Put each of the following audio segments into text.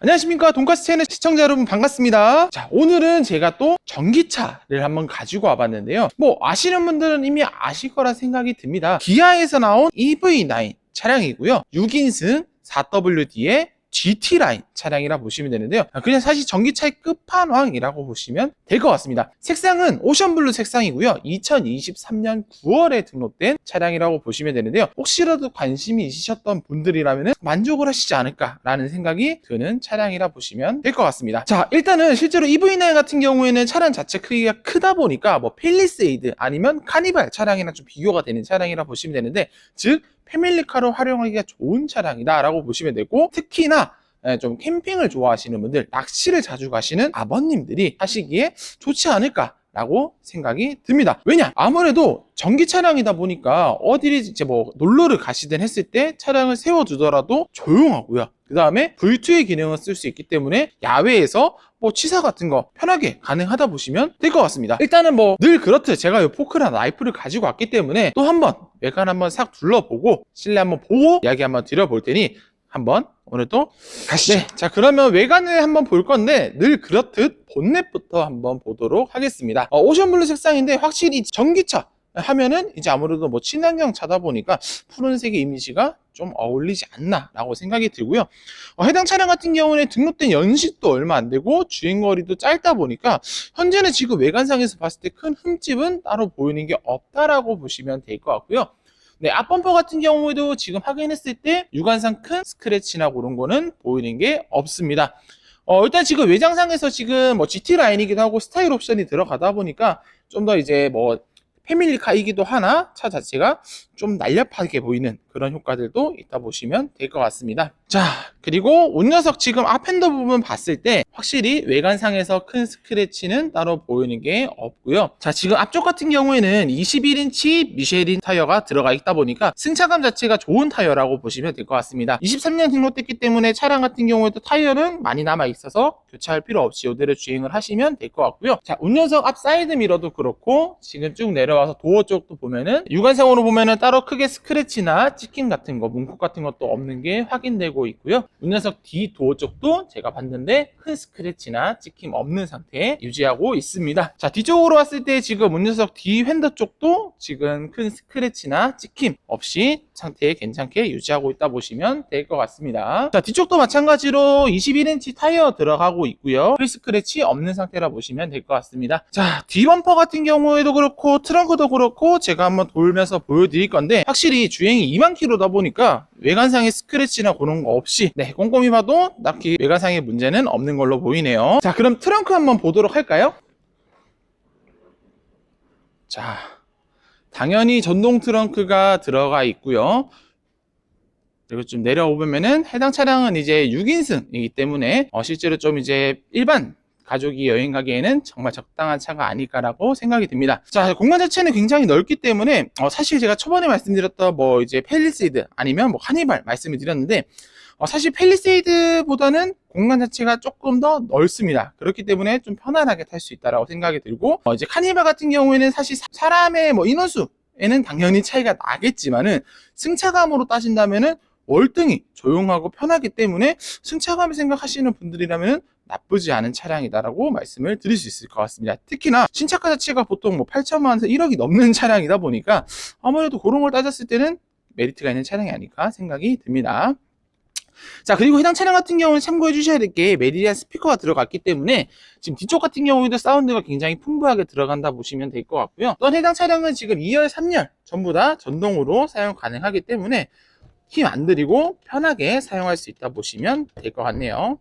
안녕하십니까. 돈가스 채널 시청자 여러분 반갑습니다. 자 오늘은 제가 또 전기차를 한번 가지고 와봤는데요. 뭐 아시는 분들은 이미 아실 거라 생각이 듭니다. 기아에서 나온 EV9 차량이고요. 6인승 4WD의 GT 라인 차량이라 보시면 되는데요. 아, 그냥 사실 전기차의 끝판왕이라고 보시면 될 것 같습니다. 색상은 오션블루 색상이고요. 2023년 9월에 등록된 차량이라고 보시면 되는데요. 혹시라도 관심이 있으셨던 분들이라면 만족을 하시지 않을까라는 생각이 드는 차량이라 보시면 될 것 같습니다. 자, 일단은 실제로 EV9 같은 경우에는 차량 자체 크기가 크다 보니까 뭐 펠리세이드 아니면 카니발 차량이랑 좀 비교가 되는 차량이라 보시면 되는데 즉 패밀리카로 활용하기가 좋은 차량이다 라고 보시면 되고 특히나 예, 좀 캠핑을 좋아하시는 분들, 낚시를 자주 가시는 아버님들이 하시기에 좋지 않을까 라고 생각이 듭니다. 왜냐? 아무래도 전기 차량이다 보니까 어디를 이제 뭐 놀러를 가시든 했을 때 차량을 세워두더라도 조용하고요. 그 다음에 V2의 기능을 쓸 수 있기 때문에 야외에서 뭐 취사 같은 거 편하게 가능하다 보시면 될 것 같습니다. 일단은 뭐 늘 그렇듯 제가 이 포크랑 나이프를 가지고 왔기 때문에 또 한번 외관 한번 싹 둘러보고 실내 한번 보고 이야기 한번 드려볼 테니 한번 오늘 또 가시죠. 네, 자 그러면 외관을 한번 볼 건데 늘 그렇듯 본넷부터 한번 보도록 하겠습니다. 어, 오션블루 색상인데 확실히 전기차 하면은 이제 아무래도 뭐 친환경 차다 보니까 푸른색의 이미지가 좀 어울리지 않나라고 생각이 들고요. 어, 해당 차량 같은 경우는 등록된 연식도 얼마 안 되고 주행거리도 짧다 보니까 현재는 지금 외관상에서 봤을 때 큰 흠집은 따로 보이는 게 없다라고 보시면 될 것 같고요. 네, 앞범퍼 같은 경우에도 지금 확인했을 때 유관상 큰 스크래치나 그런 거는 보이는 게 없습니다. 어, 일단 지금 외장상에서 지금 뭐 GT 라인이기도 하고 스타일 옵션이 들어가다 보니까 좀 더 이제 뭐 패밀리카이기도 하나? 차 자체가 좀 날렵하게 보이는 그런 효과들도 있다 보시면 될 것 같습니다. 자, 그리고 운녀석 지금 앞핸더 부분 봤을 때 확실히 외관상에서 큰 스크래치는 따로 보이는 게 없고요. 자, 지금 앞쪽 같은 경우에는 21인치 미쉐린 타이어가 들어가 있다 보니까 승차감 자체가 좋은 타이어라고 보시면 될 것 같습니다. 23년 등록됐기 때문에 차량 같은 경우에도 타이어는 많이 남아 있어서 교체할 필요 없이 이대로 주행을 하시면 될 것 같고요. 자, 운전석 앞 사이드 미러도 그렇고 지금 쭉 내려와서 도어 쪽도 보면은 육안상으로 보면은 따로 크게 스크래치나 치킨 같은 거, 문콕 같은 것도 없는 게 확인되고 있고요. 문녀석 뒤 도어 쪽도 제가 봤는데 큰 스크래치나 찍힘 없는 상태 유지하고 있습니다. 자, 뒤쪽으로 왔을 때 지금 문녀석 뒤 핸더 쪽도 지금 큰 스크래치나 찍힘 없이 상태 괜찮게 유지하고 있다 보시면 될 것 같습니다. 자, 뒤쪽도 마찬가지로 21인치 타이어 들어가고 있고요. 풀 스크래치 없는 상태라 보시면 될 것 같습니다. 자, 뒤범퍼 같은 경우에도 그렇고 트렁크도 그렇고 제가 한번 돌면서 보여드릴 건데 확실히 주행이 이만큼 키로다 보니까 외관상의 스크래치나 그런 거 없이 네. 꼼꼼히 봐도 딱히 외관상의 문제는 없는 걸로 보이네요. 자 그럼 트렁크 한번 보도록 할까요? 자 당연히 전동 트렁크가 들어가 있고요. 그리고 좀 내려오면은 해당 차량은 이제 6인승이기 때문에 어, 실제로 좀 이제 일반 가족이 여행 가기에는 정말 적당한 차가 아닐까라고 생각이 듭니다. 자, 공간 자체는 굉장히 넓기 때문에 어, 사실 제가 초반에 말씀드렸던 뭐 이제 펠리세이드 아니면 뭐 카니발 말씀을 드렸는데 어, 사실 펠리세이드보다는 공간 자체가 조금 더 넓습니다. 그렇기 때문에 좀 편안하게 탈 수 있다라고 생각이 들고 어, 이제 카니발 같은 경우에는 사실 사- 사람의 뭐 인원수 에는 당연히 차이가 나겠지만은 승차감으로 따진다면은 월등히 조용하고 편하기 때문에 승차감을 생각하시는 분들이라면 나쁘지 않은 차량이다라고 말씀을 드릴 수 있을 것 같습니다. 특히나 신차가 자체가 보통 뭐 8천만 원에서 1억이 넘는 차량이다 보니까 아무래도 그런 걸 따졌을 때는 메리트가 있는 차량이 아닐까 생각이 듭니다. 자 그리고 해당 차량 같은 경우는 참고해 주셔야 될 게 메리디안 스피커가 들어갔기 때문에 지금 뒤쪽 같은 경우에도 사운드가 굉장히 풍부하게 들어간다 보시면 될 것 같고요. 또한 해당 차량은 지금 2열, 3열 전부 다 전동으로 사용 가능하기 때문에 힘 안 들이고 편하게 사용할 수 있다 보시면 될 것 같네요.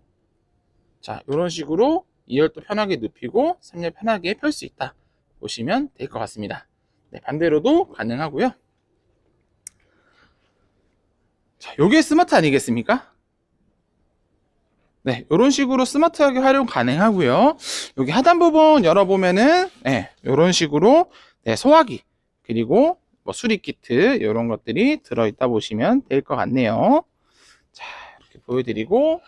자, 이런 식으로 2열도 편하게 눕히고 3열 편하게 펼 수 있다 보시면 될 것 같습니다. 네, 반대로도 가능하고요. 자, 요게 스마트 아니겠습니까? 네, 이런 식으로 스마트하게 활용 가능하고요. 여기 하단 부분 열어보면은 네, 이런 식으로 네, 소화기 그리고 뭐 수리 키트 이런 것들이 들어있다 보시면 될 것 같네요. 자, 이렇게 보여드리고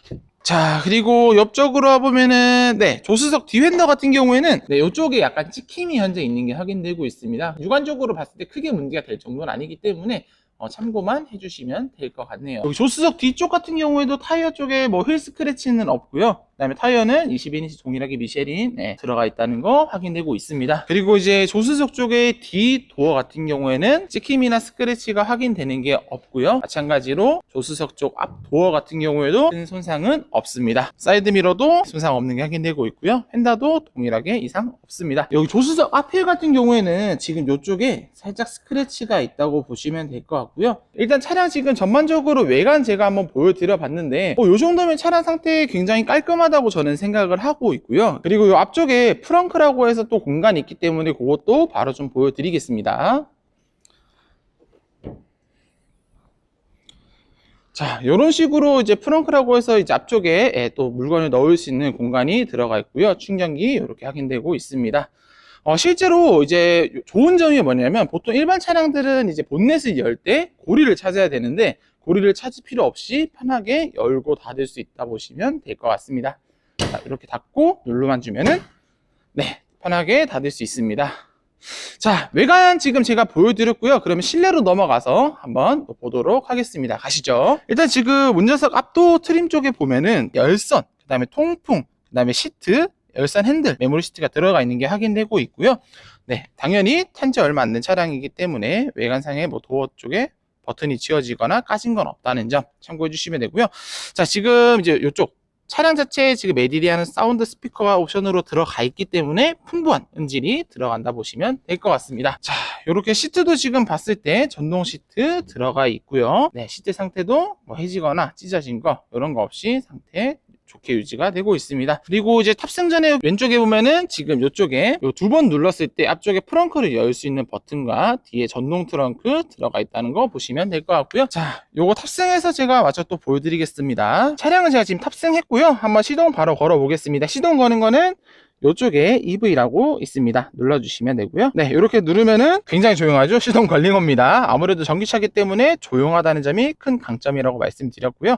자, 그리고 옆쪽으로 와보면은, 네, 조수석 뒤핸더 같은 경우에는, 네, 이쪽에 약간 찍힘이 현재 있는 게 확인되고 있습니다. 육안적으로 봤을 때 크게 문제가 될 정도는 아니기 때문에, 어, 참고만 해주시면 될 것 같네요. 조수석 뒤쪽 같은 경우에도 타이어 쪽에 뭐 휠 스크래치는 없고요. 그다음에 타이어는 21인치 동일하게 미쉐린 네, 들어가 있다는 거 확인되고 있습니다. 그리고 이제 조수석 쪽에 뒤 도어 같은 경우에는 찍힘이나 스크래치가 확인되는 게 없고요. 마찬가지로 조수석 쪽 앞 도어 같은 경우에도 큰 손상은 없습니다. 사이드 미러도 손상 없는 게 확인되고 있고요. 펜다도 동일하게 이상 없습니다. 여기 조수석 앞휠 같은 경우에는 지금 이쪽에 살짝 스크래치가 있다고 보시면 될 것 같고요. 일단 차량 지금 전반적으로 외관 제가 한번 보여드려 봤는데 이 정도면 차량 상태 굉장히 깔끔 하다고 저는 생각을 하고 있고요. 그리고 이 앞쪽에 프렁크라고 해서 또 공간이 있기 때문에 그것도 바로 좀 보여드리겠습니다. 자, 이런 식으로 이제 프렁크라고 해서 이제 앞쪽에 예, 또 물건을 넣을 수 있는 공간이 들어가 있고요. 충전기 이렇게 확인되고 있습니다. 어, 실제로 이제 좋은 점이 뭐냐면 보통 일반 차량들은 이제 본넷을 열 때 고리를 찾아야 되는데 고리를 찾을 필요 없이 편하게 열고 닫을 수 있다 보시면 될 것 같습니다. 자, 이렇게 닫고 눌러만 주면은 네, 편하게 닫을 수 있습니다. 자, 외관 지금 제가 보여드렸고요. 그러면 실내로 넘어가서 한번 보도록 하겠습니다. 가시죠. 일단 지금 운전석 앞도 트림 쪽에 보면은 열선, 그 다음에 통풍, 그 다음에 시트, 열선 핸들, 메모리 시트가 들어가 있는 게 확인되고 있고요. 네, 당연히 탄지 얼마 안 된 차량이기 때문에 외관상의 뭐 도어 쪽에 버튼이 지워지거나 까진 건 없다는 점 참고해 주시면 되고요. 자, 지금 이제 이쪽 차량 자체에 지금 메디리아는 사운드 스피커가 옵션으로 들어가 있기 때문에 풍부한 음질이 들어간다 보시면 될 것 같습니다. 자, 이렇게 시트도 지금 봤을 때 전동 시트 들어가 있고요. 네, 시트 상태도 뭐 해지거나 찢어진 거 이런 거 없이 상태 좋게 유지가 되고 있습니다. 그리고 이제 탑승 전에 왼쪽에 보면은 지금 이쪽에 두 번 눌렀을 때 앞쪽에 프렁크를 열 수 있는 버튼과 뒤에 전동 트렁크 들어가 있다는 거 보시면 될 것 같고요. 자, 요거 탑승해서 제가 마저 또 보여드리겠습니다. 차량은 제가 지금 탑승했고요. 한번 시동 바로 걸어 보겠습니다. 시동 거는 거는 이쪽에 EV라고 있습니다. 눌러주시면 되고요. 네, 이렇게 누르면은 굉장히 조용하죠? 시동 걸린 겁니다. 아무래도 전기차기 때문에 조용하다는 점이 큰 강점이라고 말씀드렸고요.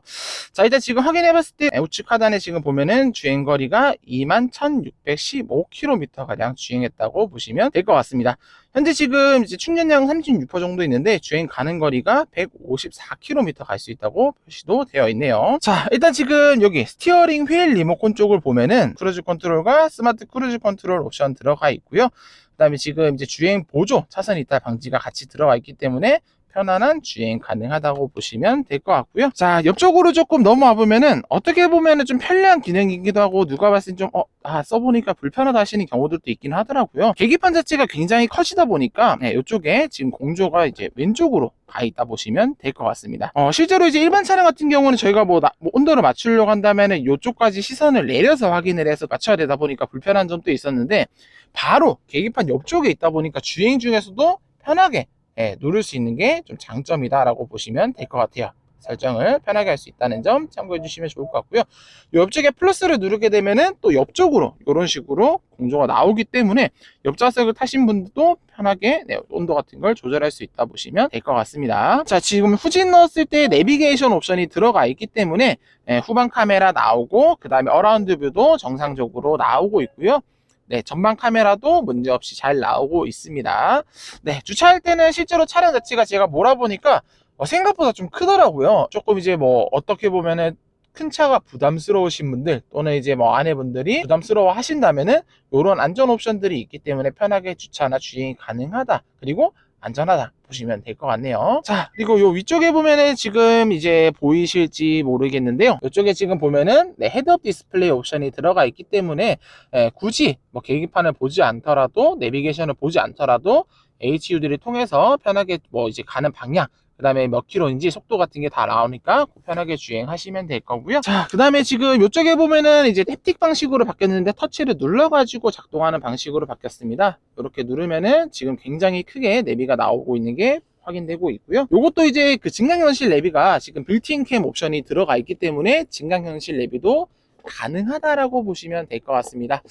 자, 일단 지금 확인해 봤을 때 우측 하단에 지금 보면은 주행거리가 21,615km가량 주행했다고 보시면 될 것 같습니다. 현재 지금 이제 충전량 36% 정도 있는데 주행 가는 거리가 154km 갈 수 있다고 표시도 되어 있네요. 자, 일단 지금 여기 스티어링 휠 리모컨 쪽을 보면은 크루즈 컨트롤과 스마트 크루즈 컨트롤 옵션 들어가 있고요. 그다음에 지금 이제 주행 보조 차선 이탈 방지가 같이 들어가 있기 때문에 편안한 주행 가능하다고 보시면 될 것 같고요. 자, 옆쪽으로 조금 넘어와 보면은 어떻게 보면은 좀 편리한 기능이기도 하고 누가 봤을 때좀 어, 아, 써보니까 불편하다 하시는 경우들도 있긴 하더라고요. 계기판 자체가 굉장히 커지다 보니까 네, 이쪽에 지금 공조가 이제 왼쪽으로 가 있다 보시면 될 것 같습니다. 어, 실제로 이제 일반 차량 같은 경우는 저희가 뭐, 나- 뭐 온도를 맞추려고 한다면은 이쪽까지 시선을 내려서 확인을 해서 맞춰야 되다 보니까 불편한 점도 있었는데 바로 계기판 옆쪽에 있다 보니까 주행 중에서도 편하게 예, 누를 수 있는 게 좀 장점이다라고 보시면 될 것 같아요. 설정을 편하게 할 수 있다는 점 참고해 주시면 좋을 것 같고요. 요 옆쪽에 플러스를 누르게 되면은 또 옆쪽으로 이런 식으로 공조가 나오기 때문에 옆좌석을 타신 분들도 편하게 네, 온도 같은 걸 조절할 수 있다 보시면 될 것 같습니다. 자, 지금 후진 넣었을 때 내비게이션 옵션이 들어가 있기 때문에 예, 후방 카메라 나오고 그 다음에 어라운드 뷰도 정상적으로 나오고 있고요. 네, 전방 카메라도 문제없이 잘 나오고 있습니다. 네, 주차할 때는 실제로 차량 자체가 제가 몰아보니까 어, 생각보다 좀 크더라고요. 조금 이제 뭐 어떻게 보면은 큰 차가 부담스러우신 분들 또는 이제 뭐 아내분들이 부담스러워 하신다면은 이런 안전 옵션들이 있기 때문에 편하게 주차나 주행이 가능하다. 그리고 안전하다 보시면 될 것 같네요. 자, 그리고 요 위쪽에 보면은 지금 이제 보이실지 모르겠는데요. 이쪽에 지금 보면은 네, 헤드업 디스플레이 옵션이 들어가 있기 때문에 예, 굳이 뭐 계기판을 보지 않더라도 내비게이션을 보지 않더라도 HUD를 통해서 편하게 뭐 이제 가는 방향 그 다음에 몇 킬로인지 속도 같은 게 다 나오니까 편하게 주행하시면 될 거고요. 자, 그 다음에 지금 이쪽에 보면은 이제 탭틱 방식으로 바뀌었는데 터치를 눌러가지고 작동하는 방식으로 바뀌었습니다. 이렇게 누르면은 지금 굉장히 크게 내비가 나오고 있는 게 확인되고 있고요. 이것도 이제 그 증강현실 내비가 지금 빌트인 캠 옵션이 들어가 있기 때문에 증강현실 내비도 가능하다라고 보시면 될 것 같습니다.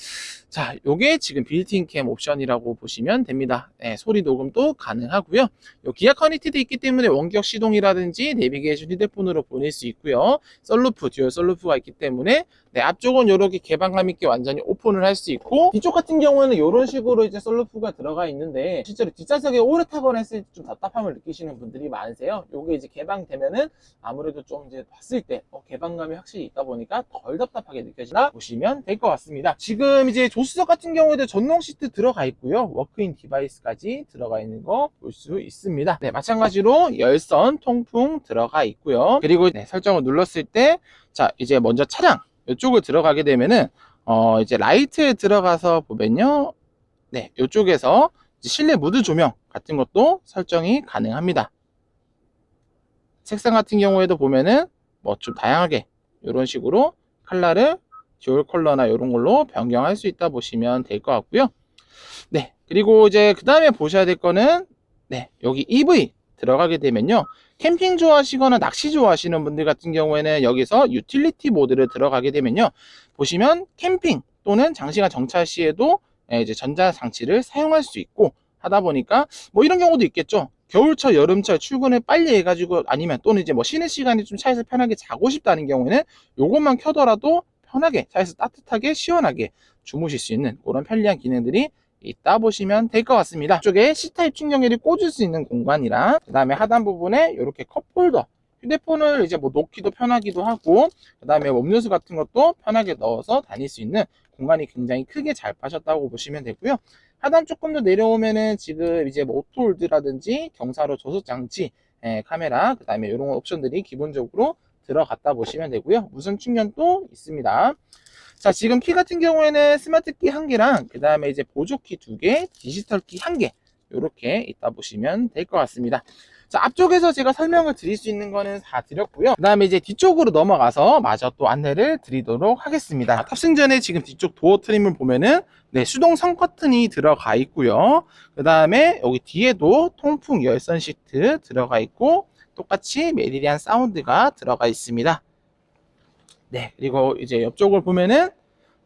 자, 요게 지금 빌트인 캠 옵션이라고 보시면 됩니다. 네, 소리 녹음도 가능하고요. 요 기아 커넥티드 있기 때문에 원격 시동이라든지 내비게이션 휴대폰으로 보낼 수 있고요. 썰루프, 듀얼 썰루프가 있기 때문에 네, 앞쪽은 이렇게 개방감 있게 완전히 오픈을 할 수 있고 뒤쪽 같은 경우에는 이런 식으로 이제 썰루프가 들어가 있는데 실제로 뒷좌석에 오래 타거나 했을 때 좀 답답함을 느끼시는 분들이 많으세요. 요게 이제 개방되면은 아무래도 좀 이제 봤을 때 어, 개방감이 확실히 있다 보니까 덜 답답 하게 느껴진다 보시면 될 것 같습니다. 지금 이제 조수석 같은 경우에도 전동 시트 들어가 있고요. 워크인 디바이스까지 들어가 있는 거 볼 수 있습니다. 네, 마찬가지로 열선 통풍 들어가 있고요. 그리고 네, 설정을 눌렀을 때 자, 이제 먼저 차량 이쪽을 들어가게 되면은 어, 이제 라이트에 들어가서 보면요. 네, 이쪽에서 실내 무드 조명 같은 것도 설정이 가능합니다. 색상 같은 경우에도 보면은 뭐 좀 다양하게 이런 식으로 컬러를 듀얼 컬러나 이런 걸로 변경할 수 있다 보시면 될 것 같고요. 네, 그리고 이제 그 다음에 보셔야 될 거는 네, 여기 EV 들어가게 되면요. 캠핑 좋아하시거나 낚시 좋아하시는 분들 같은 경우에는 여기서 유틸리티 모드를 들어가게 되면요. 보시면 캠핑 또는 장시간 정차 시에도 예, 이제 전자 장치를 사용할 수 있고 하다 보니까 뭐 이런 경우도 있겠죠. 겨울철, 여름철 출근을 빨리 해가지고 아니면 또는 이제 뭐 쉬는 시간에 좀 차에서 편하게 자고 싶다는 경우에는 요것만 켜더라도 편하게 차에서 따뜻하게 시원하게 주무실 수 있는 그런 편리한 기능들이 있다 보시면 될 것 같습니다. 이쪽에 C타입 충전기를 꽂을 수 있는 공간이랑 그 다음에 하단 부분에 이렇게 컵홀더 휴대폰을 이제 뭐 놓기도 편하기도 하고 그 다음에 음료수 같은 것도 편하게 넣어서 다닐 수 있는 공간이 굉장히 크게 잘 파셨다고 보시면 되고요. 하단 조금 더 내려오면은 지금 이제 뭐 오토홀드라든지 경사로 조속 장치, 예, 카메라, 그 다음에 이런 옵션들이 기본적으로 들어갔다 보시면 되고요. 무선 충전도 있습니다. 자, 지금 키 같은 경우에는 스마트 키 한 개랑 그 다음에 이제 보조 키 두 개, 디지털 키 한 개, 이렇게 있다 보시면 될 것 같습니다. 자, 앞쪽에서 제가 설명을 드릴 수 있는 거는 다 드렸고요. 그 다음에 이제 뒤쪽으로 넘어가서 마저 또 안내를 드리도록 하겠습니다. 탑승 전에 지금 뒤쪽 도어 트림을 보면은 네, 수동 선 커튼이 들어가 있고요. 그 다음에 여기 뒤에도 통풍 열선 시트 들어가 있고 똑같이 메리리안 사운드가 들어가 있습니다. 네, 그리고 이제 옆쪽을 보면은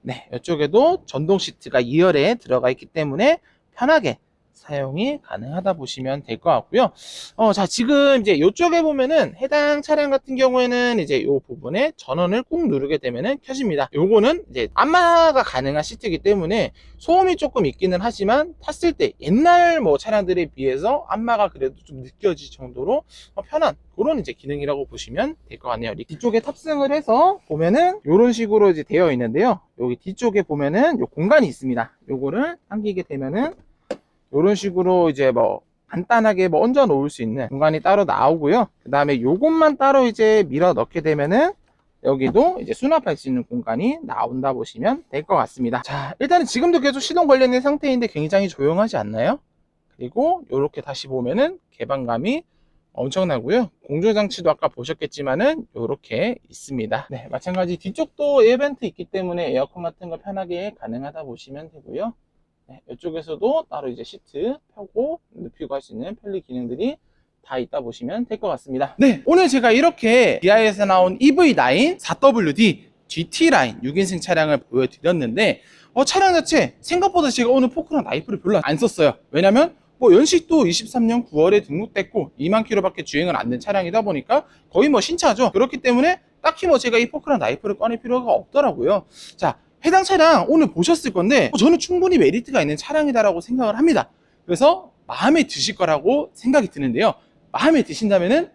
네, 이쪽에도 전동 시트가 2열에 들어가 있기 때문에 편하게 사용이 가능하다 보시면 될 것 같고요. 어, 자, 지금 이제 이쪽에 보면은 해당 차량 같은 경우에는 이제 이 부분에 전원을 꾹 누르게 되면은 켜집니다. 요거는 이제 안마가 가능한 시트이기 때문에 소음이 조금 있기는 하지만 탔을 때 옛날 뭐 차량들에 비해서 안마가 그래도 좀 느껴질 정도로 어, 편한 그런 이제 기능이라고 보시면 될 것 같네요. 뒤쪽에 탑승을 해서 보면은 이런 식으로 이제 되어 있는데요. 여기 뒤쪽에 보면은 요 공간이 있습니다. 요거를 당기게 되면은 이런 식으로 이제 뭐 간단하게 뭐 얹어 놓을 수 있는 공간이 따로 나오고요. 그 다음에 요것만 따로 이제 밀어 넣게 되면은 여기도 이제 수납할 수 있는 공간이 나온다 보시면 될 것 같습니다. 자, 일단은 지금도 계속 시동 걸려있는 상태인데 굉장히 조용하지 않나요? 그리고 이렇게 다시 보면은 개방감이 엄청나고요. 공조장치도 아까 보셨겠지만은 이렇게 있습니다. 네, 마찬가지 뒤쪽도 에어벤트 있기 때문에 에어컨 같은 거 편하게 가능하다 보시면 되고요. 네, 이쪽에서도 따로 이제 시트 펴고 눕히고 할 수 있는 편리 기능들이 다 있다 보시면 될 것 같습니다. 네, 오늘 제가 이렇게 기아에서 나온 EV9 4WD GT 라인 6인승 차량을 보여드렸는데 어, 차량 자체 생각보다 제가 오늘 포크랑 나이프를 별로 안 썼어요. 왜냐면 뭐 연식도 23년 9월에 등록됐고 2만 킬로밖에 주행을 안 된 차량이다 보니까 거의 뭐 신차죠. 그렇기 때문에 딱히 뭐 제가 이 포크랑 나이프를 꺼낼 필요가 없더라고요. 자, 해당 차량 오늘 보셨을 건데 어, 저는 충분히 메리트가 있는 차량이다라고 생각을 합니다. 그래서 마음에 드실 거라고 생각이 드는데요. 마음에 드신다면은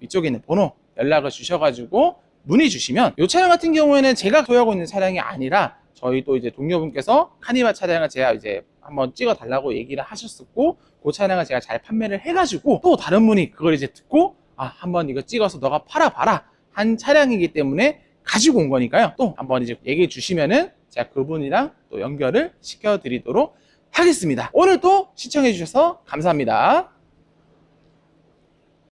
위쪽에 있는 번호 연락을 주셔가지고 문의 주시면 이 차량 같은 경우에는 제가 소유하고 있는 차량이 아니라 저희 또 이제 동료분께서 카니발 차량을 제가 이제 한번 찍어 달라고 얘기를 하셨었고 그 차량을 제가 잘 판매를 해가지고 또 다른 분이 그걸 이제 듣고 아 한번 이거 찍어서 너가 팔아봐라 한 차량이기 때문에 가지고 온 거니까요. 또 한번 이제 얘기해 주시면은 제가 그분이랑 또 연결을 시켜드리도록 하겠습니다. 오늘 또 시청해 주셔서 감사합니다.